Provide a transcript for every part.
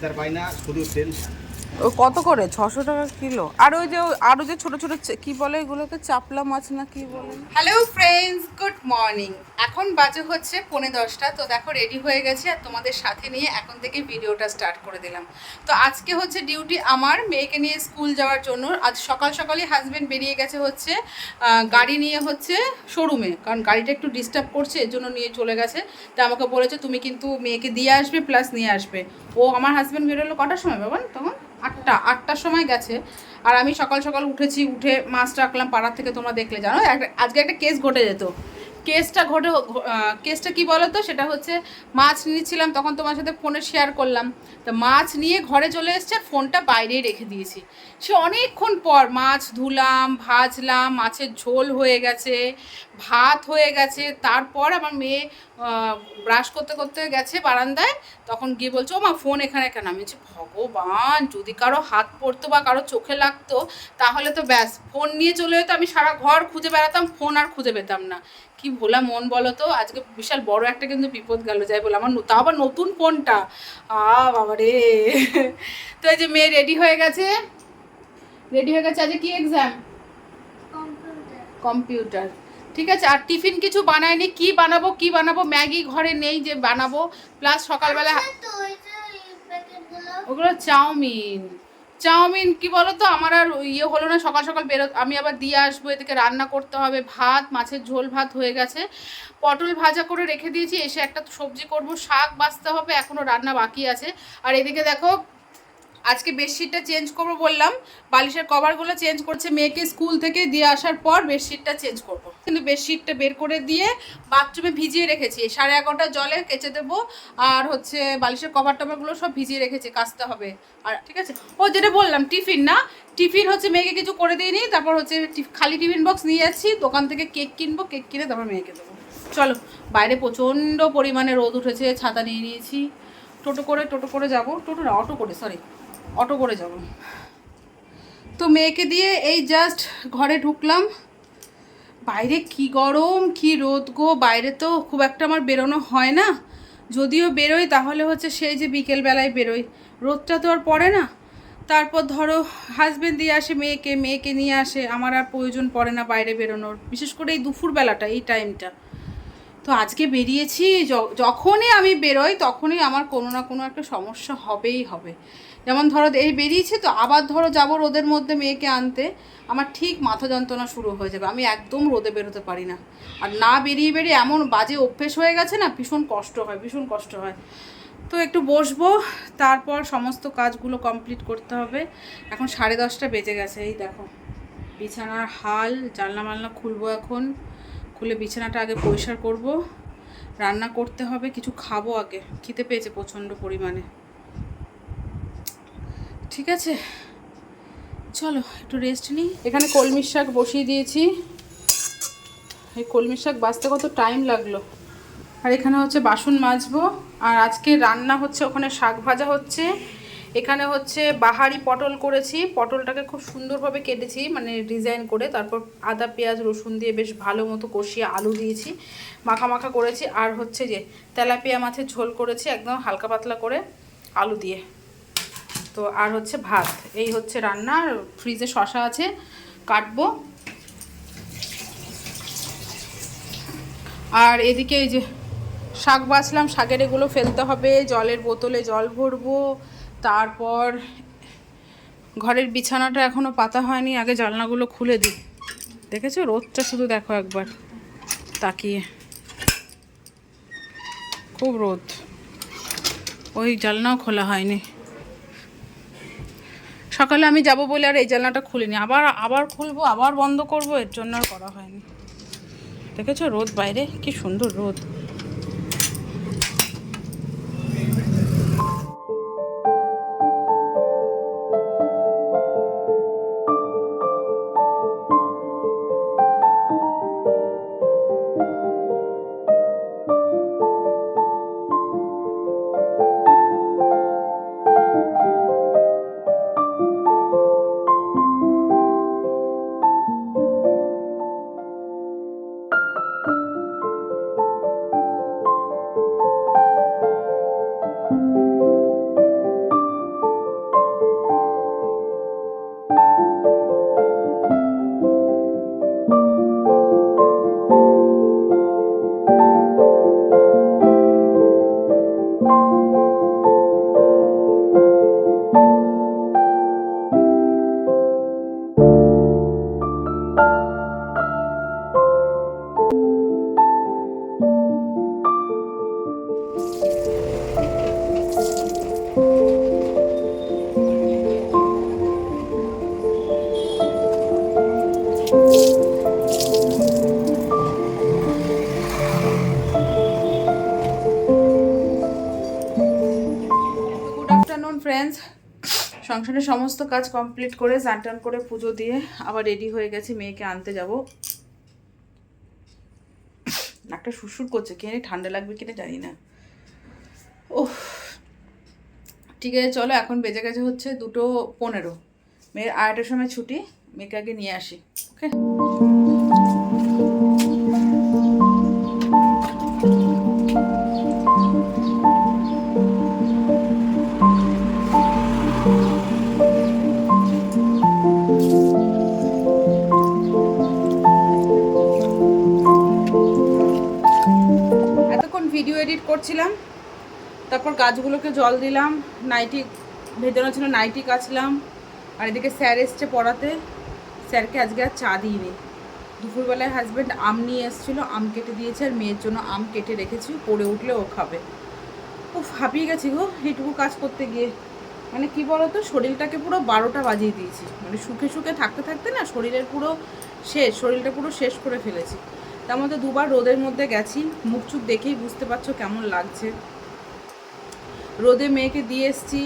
Sensor পাই না শুধু তেল ও কত করে? ছশো টাকা কিলো। আর ওই যে, আরও যে ছোট ছোট কি বলে এগুলোকে? চাপলা মাছ না কি বলে? হ্যালো ফ্রেন্ডস গুড মর্নিং এখন বাজে হচ্ছে পৌনে দশটা। তো দেখো রেডি হয়ে গেছে আর তোমাদের সাথে নিয়ে এখন থেকে ভিডিওটা স্টার্ট করে দিলাম। তো আজকে হচ্ছে ডিউটি আমার, মেয়েকে নিয়ে স্কুল যাওয়ার জন্য। আজ সকাল সকালই হাজবেন্ড বেরিয়ে গেছে হচ্ছে গাড়ি নিয়ে হচ্ছে শোরুমে কারণ গাড়িটা একটু ডিস্টার্ব করছে, এর জন্য নিয়ে চলে গেছে। তা আমাকে বলেছে, তুমি কিন্তু মেয়েকে দিয়ে আসবে প্লাস নিয়ে আসবে। ও আমার হাজবেন্ড বেরোলো কটার সময় বাবা, তখন? আটটা, আটটার সময় গেছে। আর আমি সকাল সকাল উঠেছি, উঠে মাছ রাখলাম পাড়ার থেকে, তোমরা দেখলে, জানো? আজকে একটা কেস ঘটে যেত। কেসটা ঘটে কেসটা কি বলো তো সেটা হচ্ছে মাছ নিয়েছিলাম, তখন তোমার সাথে ফোনে শেয়ার করলাম। তো মাছ নিয়ে ঘরে চলে এসছে আর ফোনটা বাইরেই রেখে দিয়েছি। সে অনেকক্ষণ পর মাছ ধুলাম, ভাজলাম, মাছের ঝোল হয়ে গেছে, ভাত হয়ে গেছে। তারপর আমার মেয়ে ব্রাশ করতে করতে গেছে বারান্দায়, তখন গিয়ে বলছে ও মা ফোন এখানে কেন? আমি বলছি, ভগবান, যদি কারও হাত পড়তো বা কারও চোখে লাগতো, তাহলে তো ব্যাস, ফোন নিয়ে চলে যেত, আমি সারা ঘর খুঁজে বেড়াতাম, ফোন আর খুঁজে পেতাম না। কি ভোলা মন বলো তো? আজকে বিশাল বড় একটা কিন্তু বিপদ গেল যাই বলে। আমার তা আবার নতুন ফোনটা? আ বাবা রে। তো এই যে মেয়ে রেডি হয়ে গেছে? রেডি হয়ে গেছে আজকে কি এক্সাম কম্পিউটার ঠিক আছে আর টিফিন কিছু বানায়নি? কি বানাবো কি বানাবো? ম্যাগি ঘরে নেই যে বানাবো। প্লাস সকালবেলা ওগুলো চাউমিন। চাউমিন, কি বলো তো আমার আর ইয়ে হলো না, সকাল সকাল বেরো, আমি আবার দিয়ে আসব, এদিকে রান্না করতে হবে, ভাত, মাছের ঝোল, ভাত হয়ে গেছে। পটল ভাজা করে রেখে দিয়েছি, এসে একটা সবজি করব, শাক বাঁচতে হবে এখনও রান্না বাকি আছে। আর এদিকে দেখো আজকে বেডশিটটা চেঞ্জ করব বললাম, বালিশের কভারগুলো চেঞ্জ করছে মেয়েকে স্কুল থেকে দিয়ে আসার পর বেডশিটটা চেঞ্জ করব। কিন্তু বেডশিটটা বের করে দিয়ে বাথরুমে ভিজিয়ে রেখেছি, সাড়ে এগারোটা জলে কেচে দেবো, আর হচ্ছে বালিশের কভার টভারগুলো সব ভিজিয়ে রেখেছি, কাচতে হবে। আর ঠিক আছে? ও যেটা বললাম, টিফিন না? টিফিন হচ্ছে মেয়েকে কিছু করে দিইনি, তারপর হচ্ছে খালি টিফিন বক্স নিয়ে যাচ্ছি, দোকান থেকে কেক কিনবো, কেক কিনে তারপর মেয়েকে দেবো। চলো, বাইরে প্রচণ্ড পরিমাণে রোদ উঠেছে, ছাতা নিয়ে নিয়েছি। টোটো করে টোটো করে যাব। টোটো না, অটো করে সরি অটো করে যাব। তো মেয়েকে দিয়ে এই জাস্ট ঘরে ঢুকলাম। বাইরে কি গরম, কি রোদ গো, বাইরে তো খুব একটা আমার বেরোনো হয় না। যদিও বেরোই, তাহলে হচ্ছে সেই যে বিকেলবেলায় বেরোই। রোদটা তো আর পড়ে না। তারপর ধরো হাজব্যান্ড দিয়ে আসে মেয়েকে মেয়েকে নিয়ে আসে। আমার আর প্রয়োজন পড়ে না বাইরে বেরোনোর। বিশেষ করে এই দুপুরবেলাটা এই টাইমটা তো আজকে বেরিয়েছি যখনই আমি বেরোই, তখনই আমার কোনো না কোনো একটা সমস্যা হবেই হবে। যেমন ধরো এই বেরিয়েছে তো, আবার ধরো যাব রোদের মধ্যে মেয়েকে আনতে। আমার ঠিক মাথা যন্ত্রণা শুরু হয়ে যাবে, আমি একদম রোদে বেরোতে পারি না। আর না বেরিয়ে বেরিয়ে এমন বাজে অভ্যেস হয়ে গেছে না, ভীষণ কষ্ট হয়, ভীষণ কষ্ট হয়। তো একটু বসবো, তারপর সমস্ত কাজগুলো কমপ্লিট করতে হবে। এখন সাড়ে দশটা বেজে গেছে, এই দেখো। বিছানার হাল, জানলা মালনা খুলবো এখন। খুলে বিছানাটা আগে পরিষ্কার করব। রান্না করতে হবে, কিছু খাব আগে। খিদে পেয়েছে প্রচণ্ড পরিমাণে। ঠিক আছে? চলো, একটু রেস্ট নিই। এখানে কলমির শাক বসিয়ে দিয়েছি। এই কলমির শাক বাঁচতে কত টাইম লাগল? আর এখানে হচ্ছে বাসন মাজবো। আর আজকে রান্না হচ্ছে, ওখানে শাক ভাজা হচ্ছে। এখানে হচ্ছে বাহারি পটল করেছি। পটলটাকে খুব সুন্দরভাবে কেটেছি মানে ডিজাইন করে। তারপর আদা, পেঁয়াজ, রসুন দিয়ে বেশ ভালো মতো কষিয়ে আলু দিয়েছি। মাখা মাখা করেছি। আর হচ্ছে যে তেলাপিয়া মাছের ঝোল করেছি, একদম হালকা পাতলা করে আলু দিয়ে। তো আর হচ্ছে ভাত। এই হচ্ছে রান্না ফ্রিজে শশা আছে, কাটবো। আর এদিকে এই যে শাক বাছলাম, শাকের এগুলো ফেলতে হবে, জলের বোতলে জল ভরবো। তারপর ঘরের বিছানাটা এখনও পাতা হয়নি, আগে জানলাগুলো খুলে দিই। দেখেছ? রোদটা শুধু দেখো একবার, তাকিয়ে। খুব রোদ। ওই জানলাও খোলা হয়নি। সকালে আমি যাব বলে আর এই জানলাটা খুলিনি। আবার আবার খুলবো, আবার বন্ধ করব, এর জন্য আর করা হয়নি। দেখেছ রোদ বাইরে? কি সুন্দর রোদ। সংসারের সমস্ত কাজ কমপ্লিট করে স্নান করে পুজো দিয়ে আবার রেডি হয়ে গেছি, মেয়েকে আনতে যাব। নাকটা সুরসুর করছে, কে ঠান্ডা লাগবে কিনা জানি না। ও ঠিক আছে, চলো, এখন বেজে গেছে হচ্ছে দুটো পনেরো। মেয়ের আড়াইটার সময় ছুটি, মেয়েকে আগে নিয়ে আসি ওকে করছিলাম। তারপর গাছগুলোকে জল দিলাম। নাইটি ভেজানো ছিল নাইটি কাচলাম। আর এদিকে স্যার এসছে পড়াতে। স্যারকে আজকে আর চা দিইনি। দুপুরবেলায় হাজব্যান্ড আম নিয়ে এসেছিল, আম কেটে দিয়েছে আর মেয়ের জন্য আম কেটে রেখেছি। পড়ে উঠলে ও খাবে। খুব হাঁপিয়ে গেছি গো এইটুকু কাজ করতে গিয়ে। মানে কি বলতো, শরীরটাকে পুরো বারোটা বাজিয়ে দিয়েছি। মানে সুখে সুখে থাকতে থাকতে না শরীরের পুরো শেষ, শরীরটা পুরো শেষ করে ফেলেছি। তার মধ্যে দুবার রোদের মধ্যে গেছি, মুখ চুখ দেখেই বুঝতে পারছ কেমন লাগছে। রোদে মেয়েকে দিয়ে এসছি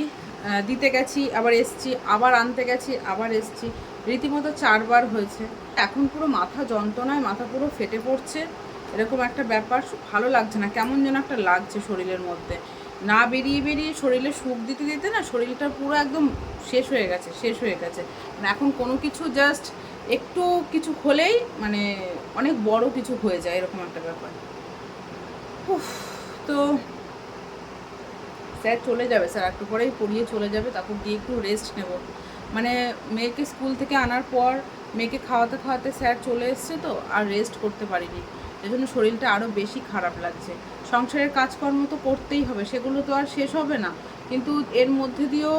দিতে গেছি, আবার এসছি, আবার আনতে গেছি, আবার এসছি। রীতিমতো চারবার হয়েছে। এখন পুরো মাথা যন্ত্রণায়, মাথা পুরো ফেটে পড়ছে। এরকম একটা ব্যাপার, ভালো লাগছে না, কেমন যেন একটা লাগছে শরীরের মধ্যে। না বেরিয়ে বেরিয়ে শরীরে সুখ দিতে দিতে না শরীরটা পুরো একদম শেষ হয়ে গেছে, শেষ হয়ে গেছে। মানে এখন কোনো কিছু জাস্ট একটু কিছু হলেই মানে অনেক বড় কিছু হয়ে যায়, এরকম একটা ব্যাপার। তো স্যার চলে যাবে, স্যার একটু পরেই পড়িয়ে চলে যাবে, তারপর গিয়ে একটু রেস্ট নেব। মানে মেয়েকে স্কুল থেকে আনার পর মেয়েকে খাওয়াতে খাওয়াতে স্যার চলে এসছে তো, আর রেস্ট করতে পারিনি। জন্য শরীরটা আরও বেশি খারাপ লাগছে। সংসারের কাজকর্ম তো করতেই হবে, সেগুলো তো আর শেষ হবে না। কিন্তু এর মধ্যে দিয়েও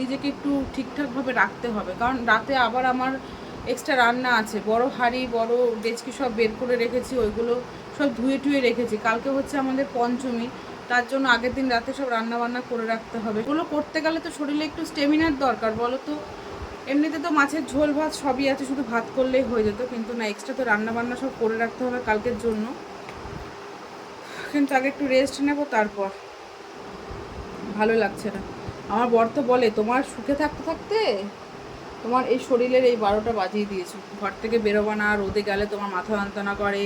নিজেকে একটু ঠিকঠাকভাবে রাখতে হবে। কারণ রাতে আবার আমার এক্সট্রা রান্না আছে। বড় হাঁড়ি, বড় ডেচকি সব বের করে রেখেছি, ওইগুলো সব ধুয়ে টুয়ে রেখেছি। কালকে হচ্ছে আমাদের পঞ্চমী, তার জন্য আগের দিন রাতে সব রান্না বান্না করে রাখতে হবে। ওগুলো করতে গেলে তো শরীরে একটু স্টেমিনার দরকার, বলো তো? এমনিতে তো মাছের ঝোল, ভাত সবই আছে, শুধু ভাত করলেই হয়ে যেত, কিন্তু না এক্সট্রা তো রান্না বান্না সব করে রাখতে হবে কালকের জন্য। কিন্তু আগে একটু রেস্ট নেব, তারপর। ভালো লাগছে না। আমার বর তো বলে, তোমার সুখে থাকতে থাকতে তোমার এই শরীরের এই বারোটা বাজিয়ে দিয়েছ। ঘর থেকে বেরোবা না, রোদে গেলে তোমার মাথা যন্ত্রণা করে,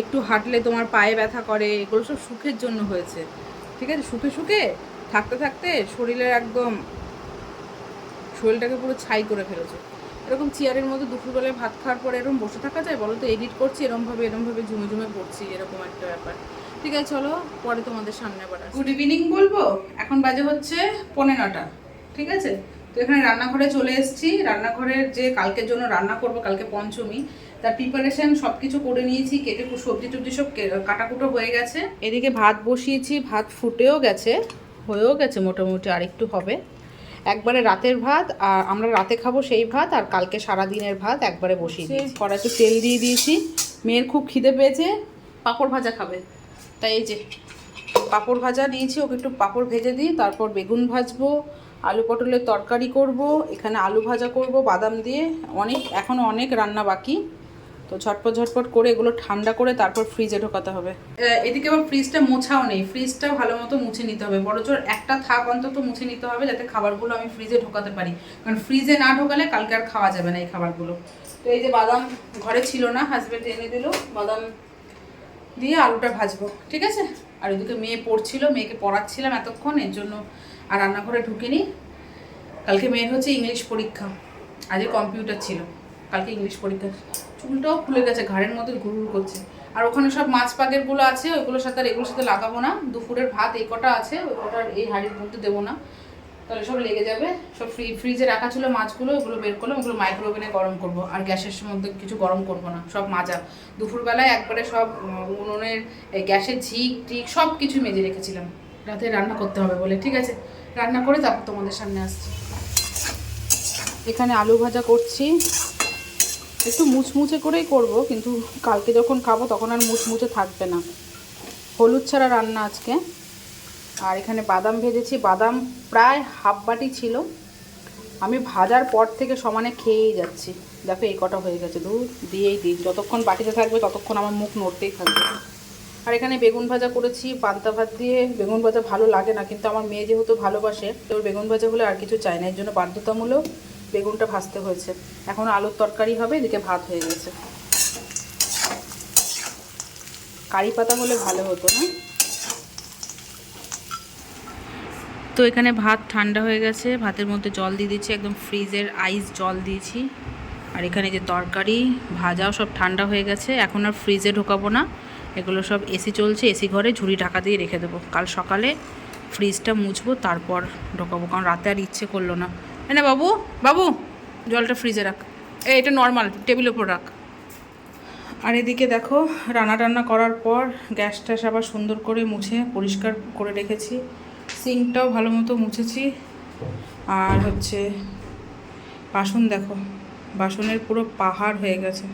একটু হাঁটলে তোমার পায়ে ব্যথা করে, এগুলো সব সুখের জন্য হয়েছে। ঠিক আছে? সুখে সুখে থাকতে থাকতে শরীরের একদম শরীরটাকে পুরো ছাই করে ফেলেছে। এরকম চেয়ারের মধ্যে দুপুরবেলায় ভাত খাওয়ার পরে এরকম বসে থাকা যায় বলো তো? এডিট করছি, এরমভাবে এরমভাবে ঝুমে ঝুমে পড়ছি, এরকম একটা ব্যাপার। ঠিক আছে, চলো পরে তোমাদের সামনে আবার গুড ইভিনিং বলব? এখন বাজে হচ্ছে পনেরোটা ঠিক আছে? তো এখানে রান্নাঘরে চলে এসেছি। রান্নাঘরের যে কালকের জন্য রান্না করব, কালকে পঞ্চমী, তার প্রিপারেশন সব কিছু করে নিয়েছি, কেটে সবজি টবজি সব কাটাকুটো হয়ে গেছে। এদিকে ভাত বসিয়েছি, ভাত ফুটেও গেছে, হয়েও গেছে মোটামুটি আরেকটু হবে। একবারে রাতের ভাত, আর আমরা রাতে খাব সেই ভাত, আর কালকে সারা দিনের ভাত একবারে বসিয়ে দিয়েছি। কড়াইতে তেল দিয়ে দিয়েছি। মেয়ের খুব খিদে পেয়েছে, পাঁপড় ভাজা খাবে। তাই এই যে, পাঁপড় ভাজা নিয়েছি, ওকে একটু পাঁপড় ভেজে দিই, তারপর বেগুন ভাজবো আলু পটলের তরকারি করব, এখানে আলু ভাজা করব, বাদাম দিয়ে। অনেক এখনও অনেক রান্না বাকি। তো ঝটপট ঝটপট করে এগুলো ঠান্ডা করে তারপর ফ্রিজে ঢোকাতে হবে। এদিকে আবার ফ্রিজটা মোছাও নেই। ফ্রিজটা ভালো মতো মুছে নিতে হবে। বড় জোর একটা থাক অন্তত মুছে নিতে হবে যাতে খাবারগুলো আমি ফ্রিজে ঢোকাতে পারি। কারণ ফ্রিজে না ঢোকালে কালকে আর খাওয়া যাবে না এই খাবারগুলো। তো এই যে বাদাম ঘরে ছিল না হাজব্যান্ড এনে দিল। বাদাম দিয়ে আলুটা ভাজবো, ঠিক আছে? আর ওইদিকে মেয়ে পড়ছিল, মেয়েকে পড়াচ্ছিলাম এতক্ষণ, এর জন্য আর রান্নাঘরে ঢুকিনি। কালকে মেয়ের হচ্ছে ইংলিশ পরীক্ষা। আজকে কম্পিউটার ছিল। কালকে ইংলিশ পরীক্ষা। চুলটাও খুলে গেছে, ঘাড়ের মধ্যে ঘুরঘুর করছে। আর ওখানে সব মাছ পাকেরগুলো আছে, ওইগুলোর সাথে আর এগুলোর সাথে লাগাবো না। দুপুরের ভাত এই কটা আছে, ওই কটার এই হাঁড়ির মধ্যে দেবো না। তাহলে সব লেগে যাবে। সব ফ্রি ফ্রিজে রাখা ছিল মাছগুলো, ওগুলো বের করলাম, ওগুলো মাইক্রো ওভেনে গরম করব। আর গ্যাসের মধ্যে কিছু গরম করব না, সব মাজা। দুপুরবেলায় একবারে সব উনুনের গ্যাসের ঝিক টিক সব কিছু মেজে রেখেছিলাম। রাতে রান্না করতে হবে বলে, ঠিক আছে? রান্না করে তারপর তোমাদের সামনে আসছি। এখানে আলু ভাজা করছি। একটু মুচমুচে করেই করব, কিন্তু কালকে যখন খাব তখন আর মুচমুচে থাকবে না। হলুদ ছাড়া রান্না আজকে। আর এখানে বাদাম ভেজেছি। বাদাম প্রায় হাফ বাটি ছিল। আমি ভাজার পর থেকে সমানে খেয়েই যাচ্ছি। দেখো এই কটা হয়ে গেছে। দুধ দিয়েই দিই যতক্ষণ বাটিতে থাকবে ততক্ষণ আমার মুখ নড়তেই থাকবে। আর এখানে বেগুন ভাজা করেছি, পান্তা ভাত দিয়ে। বেগুন ভাজা ভালো লাগে না, কিন্তু আমার মেয়ে যেহেতু ভালোবাসে, তো বেগুন ভাজা হলে আর কিছু চাই না। এর জন্য বাধ্যতামূলক বেগুনটা ভাজতে হয়েছে। এখন আলুর তরকারি হবে, এদিকে ভাত হয়ে গেছে। কারি পাতা হলে ভালো হতো না? তো এখানে ভাত ঠান্ডা হয়ে গেছে। ভাতের মধ্যে জল দিয়ে দিচ্ছি, একদম ফ্রিজের আইস জল দিয়েছি। আর এখানে যে তরকারি, ভাজাও সব ঠান্ডা হয়ে গেছে। এখন আর ফ্রিজে ঢোকাবো না। এগুলো সব এসি চলছে এসি ঘরে ঝুড়ি ঢাকা দিয়ে রেখে দেবো। কাল সকালে ফ্রিজটা মুছবো, তারপর ঢোকাবো, কারণ রাতে আর ইচ্ছে করল না। না বাবু বাবু, জলটা ফ্রিজে রাখ। এ এটা নর্মাল টেবিলের ওপর রাখ। আর এদিকে দেখো রান্না টান্না করার পর গ্যাস ট্যাস আবার সুন্দর করে মুছে, পরিষ্কার করে রেখেছি। সিঙ্কটাও ভালো মতো মুছেছি। আর হচ্ছে বাসন দেখো, বাসনের পুরো পাহাড় হয়ে গেছে।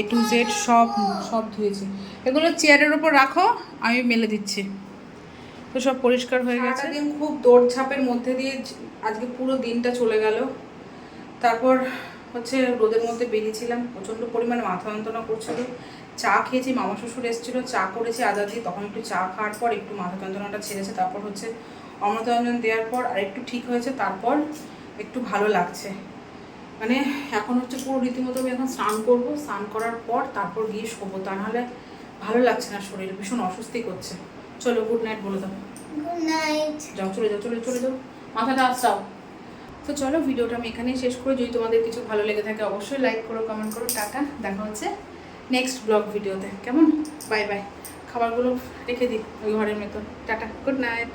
এ টু জেড সব সব ধুয়েছি। এগুলো চেয়ারের ওপর রাখো, আমি মেলে দিচ্ছি। তো সব পরিষ্কার হয়ে গেছে। দিন খুব দৌড়ঝাঁপের মধ্যে দিয়ে আজকে পুরো দিনটা চলে গেল। তারপর হচ্ছে রোদের মধ্যে বেরিয়েছিলাম, প্রচণ্ড পরিমাণে মাথা যন্ত্রণা করছিল। চা খেয়েছি, মামা শ্বশুর এসেছিল, চা করেছি, আদা দিয়ে তখন একটু চা খাওয়ার পর একটু মাথা যন্ত্রণাটা ছেড়েছে। তারপর হচ্ছে অমৃতাঞ্জন দেওয়ার পর আর একটু ঠিক হয়েছে, তারপর একটু ভালো লাগছে। মানে এখন হচ্ছে পুরো রীতিমতো আমি এখন স্নান করব। স্নান করার পর তারপর গিয়ে শোবো। তা নাহলে ভালো লাগছে না শরীর ভীষণ অস্বস্তি করছে। চলো গুড নাইট বলে দাও। গুড নাইট যাও চলে যাও চলে চলে যাও। মাথাটা আসাও তো চলো ভিডিওটা আমি এখানেই শেষ করে। যদি তোমাদের কিছু ভালো লেগে থাকে অবশ্যই লাইক করো কমেন্ট করো। টাটা দেখা হচ্ছে নেক্সট ব্লগ ভিডিওতে কেমন? বাই বাই খাবারগুলো রেখে দিই ওই ঘরের মতো টাটা গুড নাইট